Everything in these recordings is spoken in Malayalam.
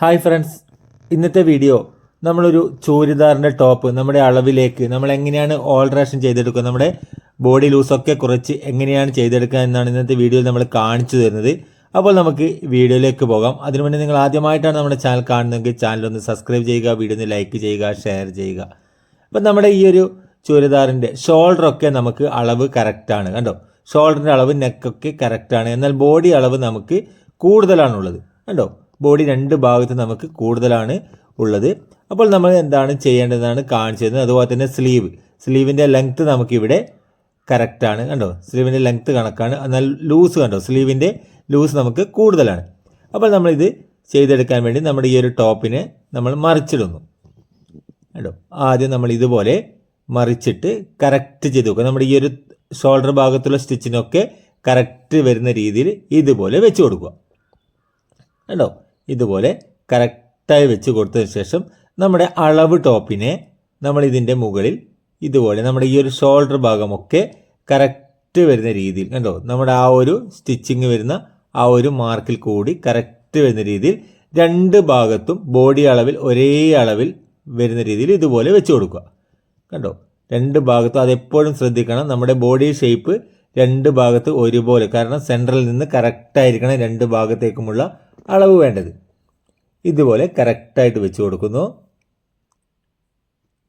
ഹായ് ഫ്രണ്ട്സ് ഇന്നത്തെ വീഡിയോ നമ്മളൊരു ചൂരിദാറിന്റെ ടോപ്പ് നമ്മുടെ അളവിലേക്ക് നമ്മൾ എങ്ങനെയാണ് ഓൾട്രേഷൻ ചെയ്തെടുക്കുക നമ്മുടെ ബോഡി ലൂസൊക്കെ കുറച്ച് എങ്ങനെയാണ് ചെയ്തെടുക്കുക എന്നാണ് ഇന്നത്തെ വീഡിയോയിൽ നമ്മൾ കാണിച്ചു തരുന്നത്. അപ്പോൾ നമുക്ക് വീഡിയോയിലേക്ക് പോകാം. അതിനു മുന്നേ നിങ്ങൾ ആദ്യമായിട്ടാണ് നമ്മുടെ ചാനൽ കാണുന്നതെങ്കിൽ ചാനൽ ഒന്ന് സബ്സ്ക്രൈബ് ചെയ്യുക വീഡിയോ ഒന്ന് ലൈക്ക് ചെയ്യുക ഷെയർ ചെയ്യുക. അപ്പം നമ്മുടെ ഈ ഒരു ചുരിദാറിന്റെ ഷോൾഡറൊക്കെ നമുക്ക് അളവ് കറക്റ്റാണ് കണ്ടോ? ഷോൾഡറിന്റെ അളവ് നെക്കൊക്കെ കറക്റ്റാണ് എന്നാൽ ബോഡി അളവ് നമുക്ക് കൂടുതലാണുള്ളത് കണ്ടോ? ബോഡി രണ്ട് ഭാഗത്ത് നമുക്ക് കൂടുതലാണ് ഉള്ളത്. അപ്പോൾ നമ്മൾ എന്താണ് ചെയ്യേണ്ടതെന്നാണ് കാണിച്ചത്. അതുപോലെ തന്നെ സ്ലീവ്. സ്ലീവിന്റെ ലെങ്ത്ത് നമുക്കിവിടെ കറക്റ്റാണ് കണ്ടോ? സ്ലീവിന്റെ ലെങ്ത്ത് കണക്കാണ്. എന്നാൽ ലൂസ് കണ്ടോ? സ്ലീവിന്റെ ലൂസ് നമുക്ക് കൂടുതലാണ്. അപ്പോൾ നമ്മളിത് ചെയ്തെടുക്കാൻ വേണ്ടി നമ്മുടെ ഈ ഒരു ടോപ്പിനെ നമ്മൾ മറിച്ചിടുന്നു. കണ്ടോ? ആദ്യം നമ്മൾ ഇതുപോലെ മറിച്ചിട്ട് കറക്റ്റ് ചെയ്ത് വെക്കുക. നമ്മുടെ ഈ ഒരു ഷോൾഡർ ഭാഗത്തുള്ള സ്റ്റിച്ചിനൊക്കെ കറക്റ്റ് വരുന്ന രീതിയിൽ ഇതുപോലെ വെച്ച് കൊടുക്കുക. കേട്ടോ ഇതുപോലെ കറക്റ്റായി വെച്ച് കൊടുത്തതിന് ശേഷം നമ്മുടെ അളവ് ടോപ്പിനെ നമ്മൾ ഇതിന്റെ മുകളിൽ ഇതുപോലെ നമ്മുടെ ഈ ഒരു ഷോൾഡർ ഭാഗമൊക്കെ കറക്റ്റ് വരുന്ന രീതിയിൽ കണ്ടോ? നമ്മുടെ ആ ഒരു സ്റ്റിച്ചിങ് വരുന്ന ആ ഒരു മാർക്കിൽ കൂടി കറക്റ്റ് വരുന്ന രീതിയിൽ രണ്ട് ഭാഗത്തും ബോഡി അളവിൽ ഒരേ അളവിൽ വരുന്ന രീതിയിൽ ഇതുപോലെ വെച്ച് കൊടുക്കുക. കണ്ടോ? രണ്ട് ഭാഗത്തും അതെപ്പോഴും ശ്രദ്ധിക്കണം. നമ്മുടെ ബോഡി ഷേപ്പ് രണ്ട് ഭാഗത്ത് ഒരുപോലെ. കാരണം സെൻട്രലിൽ നിന്ന് കറക്റ്റായിരിക്കണം രണ്ട് ഭാഗത്തേക്കുമുള്ള അളവ് വേണ്ടത്. ഇതുപോലെ കറക്റ്റായിട്ട് വെച്ച് കൊടുക്കുന്നു.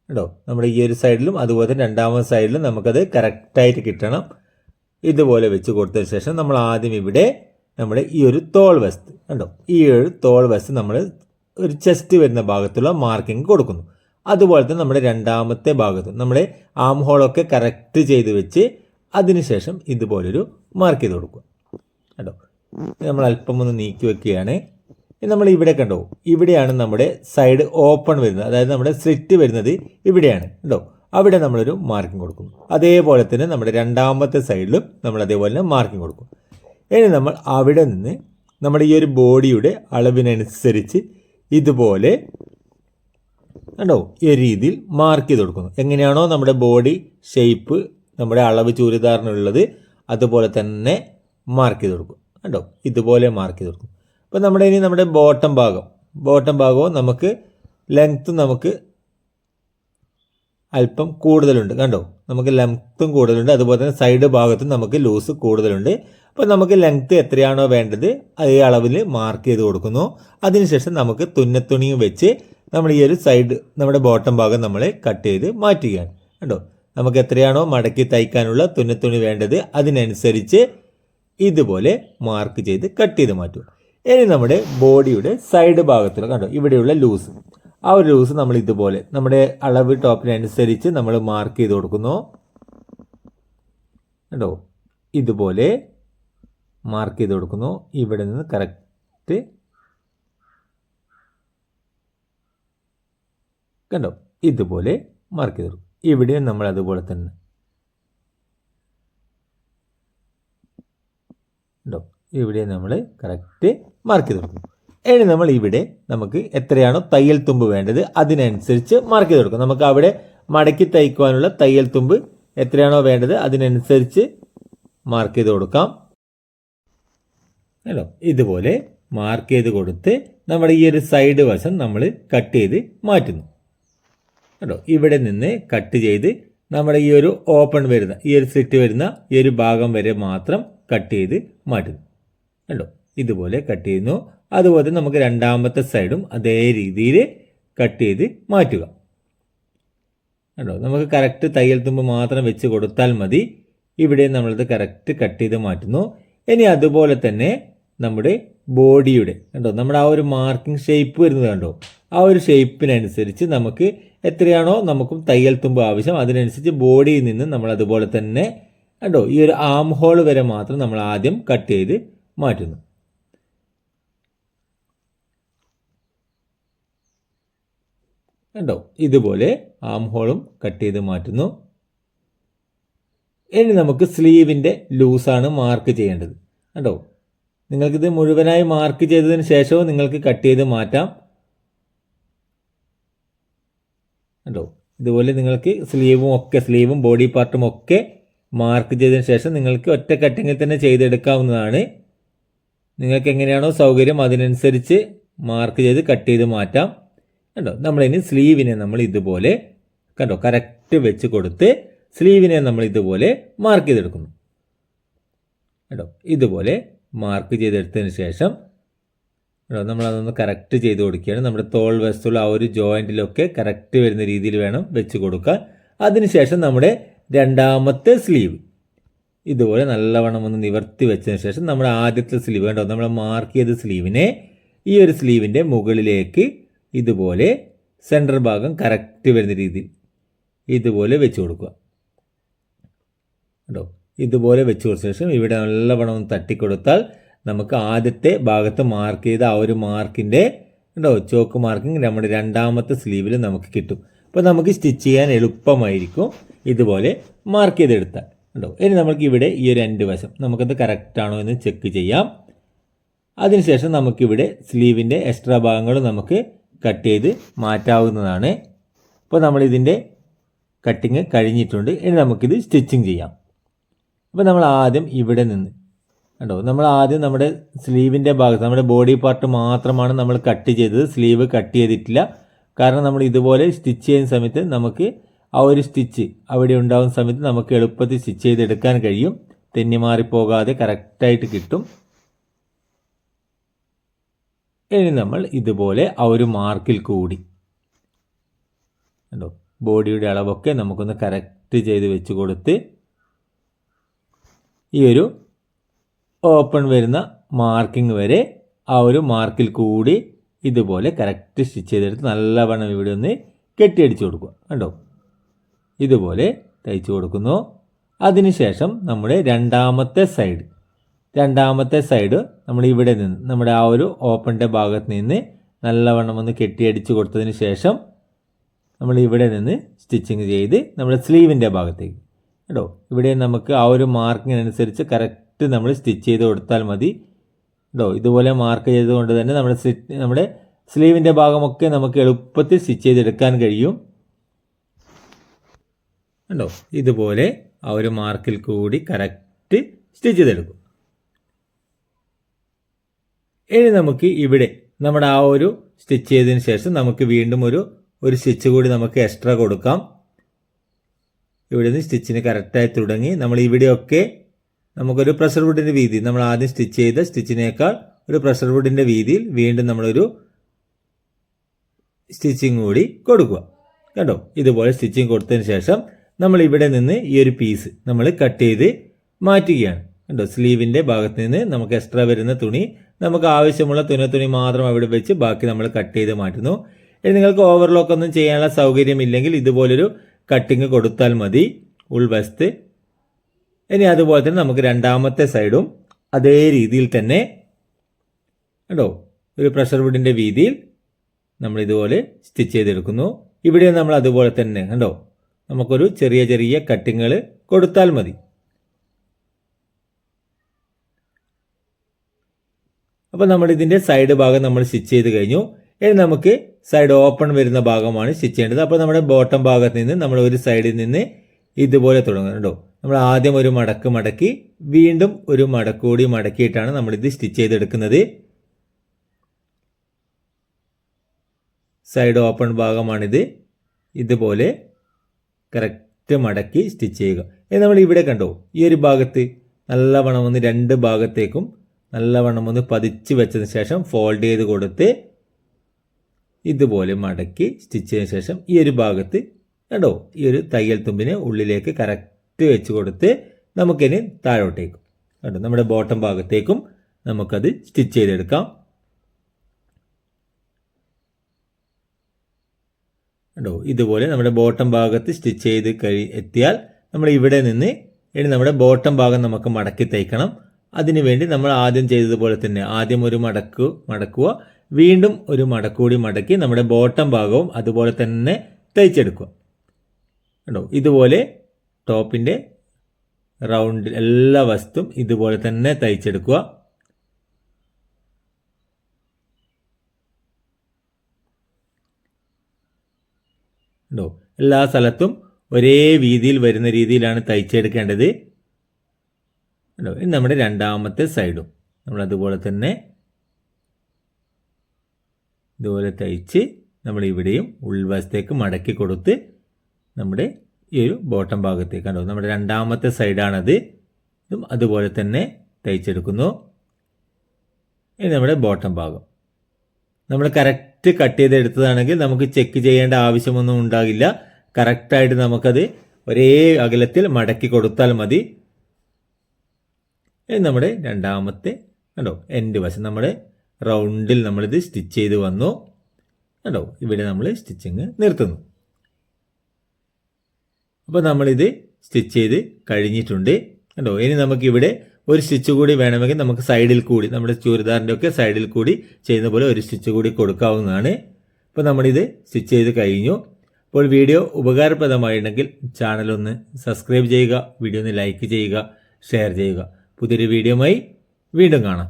കേട്ടോ നമ്മുടെ ഈ ഒരു സൈഡിലും അതുപോലെ തന്നെ രണ്ടാമത്തെ സൈഡിലും നമുക്കത് കറക്റ്റായിട്ട് കിട്ടണം. ഇതുപോലെ വെച്ച് കൊടുത്തതിന് ശേഷം നമ്മൾ ആദ്യം ഇവിടെ നമ്മുടെ ഈ ഒരു തോൾ വസ്ത് കണ്ടോ? ഈ ഒരു തോൾ വസ്ത് നമ്മൾ ഒരു ചെസ്റ്റ് വരുന്ന ഭാഗത്തുള്ള മാർക്കിംഗ് കൊടുക്കുന്നു. അതുപോലെ തന്നെ നമ്മുടെ രണ്ടാമത്തെ ഭാഗത്ത് നമ്മുടെ ആം ഹോളൊക്കെ കറക്റ്റ് ചെയ്ത് വെച്ച് അതിനുശേഷം ഇതുപോലൊരു മാർക്ക് ചെയ്ത് കൊടുക്കുക. കേട്ടോ നമ്മൾ അല്പം ഒന്ന് നീക്കി വെക്കുകയാണ് നമ്മൾ ഇവിടെ കണ്ടോ ഇവിടെയാണ് നമ്മുടെ സൈഡ് ഓപ്പൺ വരുന്നത്. അതായത് നമ്മുടെ സ്ലിറ്റ് വരുന്നത് ഇവിടെയാണ് കണ്ടോ? അവിടെ നമ്മളൊരു മാർക്കിംഗ് കൊടുക്കുന്നു. അതേപോലെ തന്നെ നമ്മുടെ രണ്ടാമത്തെ സൈഡിലും നമ്മൾ അതേപോലെ തന്നെ മാർക്കിംഗ് കൊടുക്കും. ഇനി നമ്മൾ അവിടെ നിന്ന് നമ്മുടെ ഈ ഒരു ബോഡിയുടെ അളവിനനുസരിച്ച് ഇതുപോലെ കണ്ടോ? ഈ രീതിയിൽ മാർക്ക് ചെയ്ത് കൊടുക്കുന്നു. എങ്ങനെയാണോ നമ്മുടെ ബോഡി ഷേപ്പ് നമ്മുടെ അളവ് ചുരിദാറിനുള്ളത് അതുപോലെ തന്നെ മാർക്ക് ചെയ്ത് കൊടുക്കും. കണ്ടോ? ഇതുപോലെ മാർക്ക് ചെയ്ത് കൊടുക്കും. അപ്പോൾ നമ്മുടെ ഇനി നമ്മുടെ ബോട്ടം ഭാഗം. ബോട്ടം ഭാഗവും നമുക്ക് ലെങ്ത്ത് നമുക്ക് അല്പം കൂടുതലുണ്ട്. കണ്ടോ? നമുക്ക് ലെങ്ത്തും കൂടുതലുണ്ട്. അതുപോലെ തന്നെ സൈഡ് ഭാഗത്തും നമുക്ക് ലൂസ് കൂടുതലുണ്ട്. അപ്പോൾ നമുക്ക് ലെങ്ത്ത് എത്രയാണോ വേണ്ടത് അതേ അളവിൽ മാർക്ക് ചെയ്ത് കൊടുക്കുന്നു. അതിനുശേഷം നമുക്ക് തുന്നത്തുണിയും വെച്ച് നമ്മൾ ഈ ഒരു സൈഡ് നമ്മുടെ ബോട്ടം ഭാഗം നമ്മൾ കട്ട് ചെയ്ത് മാറ്റുകയാണ്. കണ്ടോ? നമുക്ക് എത്രയാണോ മടക്കി തയ്ക്കാനുള്ള തുന്നത്തുണി വേണ്ടത് അതിനനുസരിച്ച് ഇതുപോലെ മാർക്ക് ചെയ്ത് കട്ട് ചെയ്ത് മാറ്റുക. ഇനി നമ്മുടെ ബോഡിയുടെ സൈഡ് ഭാഗത്തുള്ള കണ്ടോ ഇവിടെയുള്ള ലൂസ് ആ ഒരു ലൂസ് നമ്മൾ ഇതുപോലെ നമ്മുടെ അളവ് ടോപ്പിനനുസരിച്ച് നമ്മൾ മാർക്ക് ചെയ്ത് കൊടുക്കുന്നു. കണ്ടോ ഇതുപോലെ മാർക്ക് ചെയ്ത് കൊടുക്കുന്നു. ഇവിടെ നിന്ന് കറക്റ്റ് കണ്ടോ ഇതുപോലെ മാർക്ക് ചെയ്ത് കൊടുക്കും. ഇവിടെയും നമ്മൾ അതുപോലെ തന്നെ ഉണ്ടോ? ഇവിടെ നമ്മൾ കറക്റ്റ് മാർക്ക് ചെയ്ത് കൊടുക്കും ഇനി നമ്മൾ ഇവിടെ നമുക്ക് എത്രയാണോ തയ്യൽ തുമ്പ് വേണ്ടത് അതിനനുസരിച്ച് മാർക്ക് ചെയ്ത് കൊടുക്കും. നമുക്ക് അവിടെ മടക്കി തയ്ക്കുവാനുള്ള തയ്യൽ തുമ്പ് എത്രയാണോ വേണ്ടത് അതിനനുസരിച്ച് മാർക്ക് ചെയ്ത് കൊടുക്കാം. ഹലോ ഇതുപോലെ മാർക്ക് ചെയ്ത് കൊടുത്ത് നമ്മുടെ ഈ ഒരു സൈഡ് വശം നമ്മൾ കട്ട് ചെയ്ത് മാറ്റുന്നു. കേട്ടോ ഇവിടെ നിന്ന് കട്ട് ചെയ്ത് നമ്മുടെ ഈ ഒരു ഓപ്പൺ വരുന്ന ഈ ഒരു സ്ലിറ്റ് വരുന്ന ഈ ഒരു ഭാഗം വരെ മാത്രം കട്ട് ചെയ്ത് മാറ്റുന്നു കണ്ടോ? ഇതുപോലെ കട്ട് ചെയ്യുന്നു. അതുപോലെ നമുക്ക് രണ്ടാമത്തെ സൈഡും അതേ രീതിയിൽ കട്ട് ചെയ്ത് മാറ്റുക. കണ്ടോ? നമുക്ക് കറക്റ്റ് തയ്യൽ തുമ്പ് മാത്രം വെച്ച് കൊടുത്താൽ മതി. ഇവിടെ നമ്മളത് കറക്റ്റ് കട്ട് ചെയ്ത് മാറ്റുന്നു. ഇനി അതുപോലെ തന്നെ നമ്മുടെ ബോഡിയുടെ കണ്ടോ? നമ്മുടെ ആ ഒരു മാർക്കിംഗ് ഷേപ്പ് വരുന്നത് കണ്ടോ? ആ ഒരു ഷേപ്പിനനുസരിച്ച് നമുക്ക് എത്രയാണോ നമുക്കും തയ്യൽ തുമ്പ് ആവശ്യം. അതിനനുസരിച്ച് ബോഡിയിൽ നിന്ന് നമ്മൾ അതുപോലെ തന്നെ കണ്ടോ? ഈ ഒരു ആം ഹോൾ വരെ മാത്രം നമ്മൾ ആദ്യം കട്ട് ചെയ്ത് മാറ്റുന്നു. കണ്ടോ? ഇതുപോലെ ആം ഹോളും കട്ട് ചെയ്ത് മാറ്റുന്നു. ഇനി നമുക്ക് സ്ലീവിന്റെ ലൂസാണ് മാർക്ക് ചെയ്യേണ്ടത്. കണ്ടോ? നിങ്ങൾക്കിത് മുഴുവനായി മാർക്ക് ചെയ്തതിന് ശേഷവും നിങ്ങൾക്ക് കട്ട് ചെയ്ത് മാറ്റാം. കണ്ടോ? ഇതുപോലെ നിങ്ങൾക്ക് സ്ലീവും ഒക്കെ സ്ലീവും ബോഡി പാർട്ടും ഒക്കെ മാർക്ക് ചെയ്തതിന് ശേഷം നിങ്ങൾക്ക് ഒറ്റ കട്ടിങ്ങിൽ തന്നെ ചെയ്തെടുക്കാവുന്നതാണ്. നിങ്ങൾക്ക് എങ്ങനെയാണോ സൗകര്യം അതിനനുസരിച്ച് മാർക്ക് ചെയ്ത് കട്ട് ചെയ്ത് മാറ്റാം. കണ്ടോ? നമ്മളിനി സ്ലീവിനെ നമ്മൾ ഇതുപോലെ കണ്ടോ? കറക്റ്റ് വെച്ച് കൊടുത്ത് സ്ലീവിനെ നമ്മൾ ഇതുപോലെ മാർക്ക് ചെയ്തെടുക്കുന്നു. കേട്ടോ ഇതുപോലെ മാർക്ക് ചെയ്തെടുത്തതിന് ശേഷം കേട്ടോ നമ്മളതൊന്ന് കറക്റ്റ് ചെയ്ത് കൊടുക്കുകയാണ്. നമ്മുടെ തോൾ വസ്തുള്ള ആ ഒരു ജോയിന്റിലൊക്കെ കറക്റ്റ് വരുന്ന രീതിയിൽ വേണം വെച്ച് കൊടുക്കാൻ. അതിനുശേഷം നമ്മുടെ രണ്ടാമത്തെ സ്ലീവ്. ഇതുപോലെ നല്ലവണ്ണം ഒന്ന് നിവർത്തി വെച്ചതിന് ശേഷം നമ്മുടെ ആദ്യത്തെ സ്ലീവ് കണ്ടോ? നമ്മൾ മാർക്ക് ചെയ്ത സ്ലീവിനെ ഈ ഒരു സ്ലീവിന്റെ മുകളിലേക്ക് ഇതുപോലെ സെന്റർ ഭാഗം കറക്റ്റ് വരുന്ന രീതിയിൽ ഇതുപോലെ വെച്ച് കൊടുക്കുക. കേട്ടോ ഇതുപോലെ വെച്ച് കൊടുത്ത ശേഷം ഇവിടെ നല്ലവണ്ണം ഒന്ന് തട്ടിക്കൊടുത്താൽ നമുക്ക് ആദ്യത്തെ ഭാഗത്ത് മാർക്ക് ചെയ്ത ആ ഒരു മാർക്കിന്റെ ഉണ്ടോ ചോക്ക് മാർക്കിംഗ് നമ്മുടെ രണ്ടാമത്തെ സ്ലീവിൽ നമുക്ക് കിട്ടും. അപ്പോൾ നമുക്ക് സ്റ്റിച്ച് ചെയ്യാൻ എളുപ്പമായിരിക്കും. ഇതുപോലെ മാർക്ക് ചെയ്തെടുത്താൽ. ഉണ്ടോ ഇനി നമുക്ക് ഇവിടെ ഈ ഒരു രണ്ട് വശം നമുക്കത് കറക്റ്റാണോ എന്ന് ചെക്ക് ചെയ്യാം. അതിനുശേഷം നമുക്കിവിടെ സ്ലീവിന്റെ എക്സ്ട്രാ ഭാഗങ്ങൾ നമുക്ക് കട്ട് ചെയ്ത് മാറ്റാവുന്നതാണ്. അപ്പോൾ നമ്മളിതിന്റെ കട്ടിങ് കഴിഞ്ഞിട്ടുണ്ട്. ഇനി നമുക്കിത് സ്റ്റിച്ചിങ് ചെയ്യാം. അപ്പോൾ നമ്മൾ ആദ്യം ഇവിടെ നിന്ന് കണ്ടോ? നമ്മൾ ആദ്യം നമ്മുടെ സ്ലീവിന്റെ ഭാഗത്ത് നമ്മുടെ ബോഡി പാർട്ട് മാത്രമാണ് നമ്മൾ കട്ട് ചെയ്തത്. സ്ലീവ് കട്ട് ചെയ്തിട്ടില്ല. കാരണം നമ്മൾ ഇതുപോലെ സ്റ്റിച്ച് ചെയ്യുന്ന സമയത്ത് നമുക്ക് ആ ഒരു സ്റ്റിച്ച് അവിടെ ഉണ്ടാകുന്ന സമയത്ത് നമുക്ക് എളുപ്പത്തിൽ സ്റ്റിച്ച് ചെയ്തെടുക്കാൻ കഴിയും. തെന്നി മാറിപ്പോകാതെ കറക്റ്റായിട്ട് കിട്ടും. ഇനി നമ്മൾ ഇതുപോലെ ആ ഒരു മാർക്കിൽ കൂടി. കണ്ടോ? ബോഡിയുടെ അളവൊക്കെ നമുക്കൊന്ന് കറക്റ്റ് ചെയ്ത് വെച്ച് കൊടുത്ത് ഈ ഒരു ഓപ്പൺ വരുന്ന മാർക്കിംഗ് വരെ ആ ഒരു മാർക്കിൽ കൂടി ഇതുപോലെ കറക്റ്റ് സ്റ്റിച്ച് ചെയ്തെടുത്ത് നല്ലവണ്ണം ഇവിടെ ഒന്ന് കെട്ടിയടിച്ച് കൊടുക്കുക. കണ്ടോ? ഇതുപോലെ തയ്ച്ചു കൊടുക്കുന്നു. അതിനുശേഷം നമ്മുടെ രണ്ടാമത്തെ സൈഡ്. രണ്ടാമത്തെ സൈഡ് നമ്മൾ ഇവിടെ നിന്ന് നമ്മുടെ ആ ഒരു ഓപ്പണിന്റെ ഭാഗത്ത് നിന്ന് നല്ലവണ്ണം ഒന്ന് കെട്ടിയടിച്ച് കൊടുത്തതിന് ശേഷം നമ്മൾ ഇവിടെ നിന്ന് സ്റ്റിച്ചിങ് ചെയ്ത് നമ്മുടെ സ്ലീവിന്റെ ഭാഗത്തേക്ക്. കേട്ടോ? ഇവിടെ നമുക്ക് ആ ഒരു മാർക്കിനനുസരിച്ച് കറക്റ്റ് നമ്മൾ സ്റ്റിച്ച് ചെയ്ത് കൊടുത്താൽ മതി. കേട്ടോ? ഇതുപോലെ മാർക്ക് ചെയ്തുകൊണ്ട് തന്നെ നമ്മുടെ നമ്മുടെ സ്ലീവിന്റെ ഭാഗമൊക്കെ നമുക്ക് എളുപ്പത്തിൽ സ്റ്റിച്ച് ചെയ്തെടുക്കാൻ കഴിയും. കണ്ടോ? ഇതുപോലെ ആ ഒരു മാർക്കിൽ കൂടി കറക്റ്റ് സ്റ്റിച്ച് ചെയ്തെടുക്കും. ഇനി നമുക്ക് ഇവിടെ നമ്മുടെ ആ ഒരു സ്റ്റിച്ച് ചെയ്തതിന് ശേഷം നമുക്ക് വീണ്ടും ഒരു ഒരു സ്റ്റിച്ച് കൂടി നമുക്ക് എക്സ്ട്രാ കൊടുക്കാം. ഇവിടെ നിന്ന് സ്റ്റിച്ചിന് കറക്റ്റായി തുടങ്ങി നമ്മൾ ഇവിടെയൊക്കെ നമുക്കൊരു പ്രഷർ വുഡിന്റെ വീതി നമ്മൾ ആദ്യം സ്റ്റിച്ച് ചെയ്ത സ്റ്റിച്ചിനേക്കാൾ ഒരു പ്രഷർ വുഡിന്റെ വീതിയിൽ വീണ്ടും നമ്മളൊരു സ്റ്റിച്ചിങ് കൂടി കൊടുക്കുക. കണ്ടോ? ഇതുപോലെ സ്റ്റിച്ചിങ് കൊടുത്തതിന് ശേഷം നമ്മൾ ഇവിടെ നിന്ന് ഈ ഒരു പീസ് നമ്മൾ കട്ട് ചെയ്ത് മാറ്റുകയാണ്. കണ്ടോ? സ്ലീവിന്റെ ഭാഗത്ത് നിന്ന് നമുക്ക് എക്സ്ട്രാ വരുന്ന തുണി നമുക്ക് ആവശ്യമുള്ള തുണി തുണി മാത്രം അവിടെ വെച്ച് ബാക്കി നമ്മൾ കട്ട് ചെയ്ത് മാറ്റുന്നു. ഇനി നിങ്ങൾക്ക് ഓവർലോക്ക് ഒന്നും ചെയ്യാനുള്ള സൗകര്യമില്ലെങ്കിൽ ഇതുപോലൊരു കട്ടിങ് കൊടുത്താൽ മതി. ഉൾവശത്ത് ഇനി അതുപോലെ തന്നെ നമുക്ക് രണ്ടാമത്തെ സൈഡും അതേ രീതിയിൽ തന്നെ കണ്ടോ? ഒരു പ്രഷർ വുഡിന്റെ വീതിയിൽ നമ്മൾ ഇതുപോലെ സ്റ്റിച്ച് ചെയ്തെടുക്കുന്നു. ഇവിടെ നമ്മൾ അതുപോലെ തന്നെ കണ്ടോ? നമുക്കൊരു ചെറിയ ചെറിയ കട്ടിങ്ങൾ കൊടുത്താൽ മതി. അപ്പോൾ നമ്മൾ ഇതിന്റെ സൈഡ് ഭാഗം നമ്മൾ സ്റ്റിച്ച് ചെയ്ത് കഴിഞ്ഞു. ഇനി നമുക്ക് സൈഡ് ഓപ്പൺ വരുന്ന ഭാഗമാണ് സ്റ്റിച്ച് ചെയ്യേണ്ടത്. അപ്പോൾ നമ്മുടെ ബോട്ടം ഭാഗത്ത് നിന്ന് നമ്മൾ ഒരു സൈഡിൽ നിന്ന് ഇതുപോലെ തുടങ്ങുന്നുണ്ടോ നമ്മൾ ആദ്യം ഒരു മടക്ക് മടക്കി വീണ്ടും ഒരു മടക്കൂടി മടക്കിയിട്ടാണ് നമ്മളിത് സ്റ്റിച്ച് ചെയ്തെടുക്കുന്നത്. സൈഡ് ഓപ്പൺ ഭാഗമാണിത്. ഇതുപോലെ കറക്റ്റ് മടക്കി സ്റ്റിച്ച് ചെയ്യുക. ഇത് നമ്മൾ ഇവിടെ കണ്ടോ? ഈ ഒരു ഭാഗത്ത് നല്ലവണ്ണം ഒന്ന് രണ്ട് ഭാഗത്തേക്കും നല്ലവണ്ണം ഒന്ന് പതിച്ച് വെച്ചതിന് ശേഷം ഫോൾഡ് ചെയ്ത് കൊടുത്ത് ഇതുപോലെ മടക്കി സ്റ്റിച്ച് ചെയ്തതിന് ശേഷം ഈ ഒരു ഭാഗത്ത് കണ്ടോ? ഈ ഒരു തയ്യൽ തുമ്പിനെ ഉള്ളിലേക്ക് കറക്റ്റ് വെച്ച് കൊടുത്ത് നമുക്കിനി താഴോട്ടേക്കും. കണ്ടോ? നമ്മുടെ ബോട്ടം ഭാഗത്തേക്കും നമുക്കത് സ്റ്റിച്ച് ചെയ്തെടുക്കാം. കണ്ടോ? ഇതുപോലെ നമ്മുടെ ബോട്ടം ഭാഗത്ത് സ്റ്റിച്ച് ചെയ്ത് കഴി എത്തിയാൽ നമ്മൾ ഇവിടെ നിന്ന് ഇനി നമ്മുടെ ബോട്ടം ഭാഗം നമുക്ക് മടക്കി തയ്ക്കണം. അതിനുവേണ്ടി നമ്മൾ ആദ്യം ചെയ്തതുപോലെ തന്നെ ആദ്യം ഒരു മടക്ക് മടക്കുക വീണ്ടും ഒരു മടക്കൂടി മടക്കി നമ്മുടെ ബോട്ടം ഭാഗവും അതുപോലെ തന്നെ തയ്ച്ചെടുക്കുക. കണ്ടോ? ഇതുപോലെ ടോപ്പിന്റെ റൗണ്ട് എല്ലാ വസ്തും ഇതുപോലെ തന്നെ തയ്ച്ചെടുക്കുക. ഉണ്ടോ? എല്ലാ സ്ഥലത്തും ഒരേ വീതിയിൽ വരുന്ന രീതിയിലാണ് തയ്ച്ചെടുക്കേണ്ടത്. ഉണ്ടോ? ഇനി നമ്മുടെ രണ്ടാമത്തെ സൈഡും. നമ്മൾ അതുപോലെ തന്നെ ഇതുപോലെ തയ്ച്ച് നമ്മൾ ഇവിടെയും ഉൾവശത്തേക്ക് മടക്കി കൊടുത്ത് നമ്മുടെ ഈ ഒരു ബോട്ടം ഭാഗത്തേക്ക്. കണ്ടോ? നമ്മുടെ രണ്ടാമത്തെ സൈഡാണത്. ഇതും അതുപോലെ തന്നെ തയ്ച്ചെടുക്കുന്നു. ഇനി നമ്മുടെ ബോട്ടം ഭാഗം. നമ്മൾ കറക്റ്റ് കട്ട് ചെയ്തെടുത്തതാണെങ്കിൽ നമുക്ക് ചെക്ക് ചെയ്യേണ്ട ആവശ്യമൊന്നും ഉണ്ടാകില്ല. കറക്റ്റായിട്ട് നമുക്കത് ഒരേ അകലത്തിൽ മടക്കി കൊടുത്താൽ മതി. നമ്മുടെ രണ്ടാമത്തെ കണ്ടോ? എൻഡ് വശം നമ്മുടെ റൗണ്ടിൽ നമ്മളിത് സ്റ്റിച്ച് ചെയ്ത് വന്നു. കണ്ടോ? ഇവിടെ നമ്മൾ സ്റ്റിച്ചിങ് നിർത്തുന്നു. അപ്പോൾ നമ്മളിത് സ്റ്റിച്ച് ചെയ്ത് കഴിഞ്ഞിട്ടുണ്ട്. കണ്ടോ? ഇനി നമുക്കിവിടെ ഒരു സ്റ്റിച്ച് കൂടി വേണമെങ്കിൽ നമുക്ക് സൈഡിൽ കൂടി നമ്മുടെ ചുരിദാറിന്റെ ഒക്കെ സൈഡിൽ കൂടി ചെയ്യുന്ന പോലെ ഒരു സ്റ്റിച്ച് കൂടി കൊടുക്കാവുന്നതാണ്. ഇപ്പോൾ നമ്മളിത് സ്റ്റിച്ച് ചെയ്ത് കഴിഞ്ഞു. അപ്പോൾ വീഡിയോ ഉപകാരപ്രദമായിട്ടുണ്ടെങ്കിൽ ചാനലൊന്ന് സബ്സ്ക്രൈബ് ചെയ്യുക വീഡിയോ ഒന്ന് ലൈക്ക് ചെയ്യുക ഷെയർ ചെയ്യുക. പുതിയൊരു വീഡിയോയുമായി വീണ്ടും കാണാം.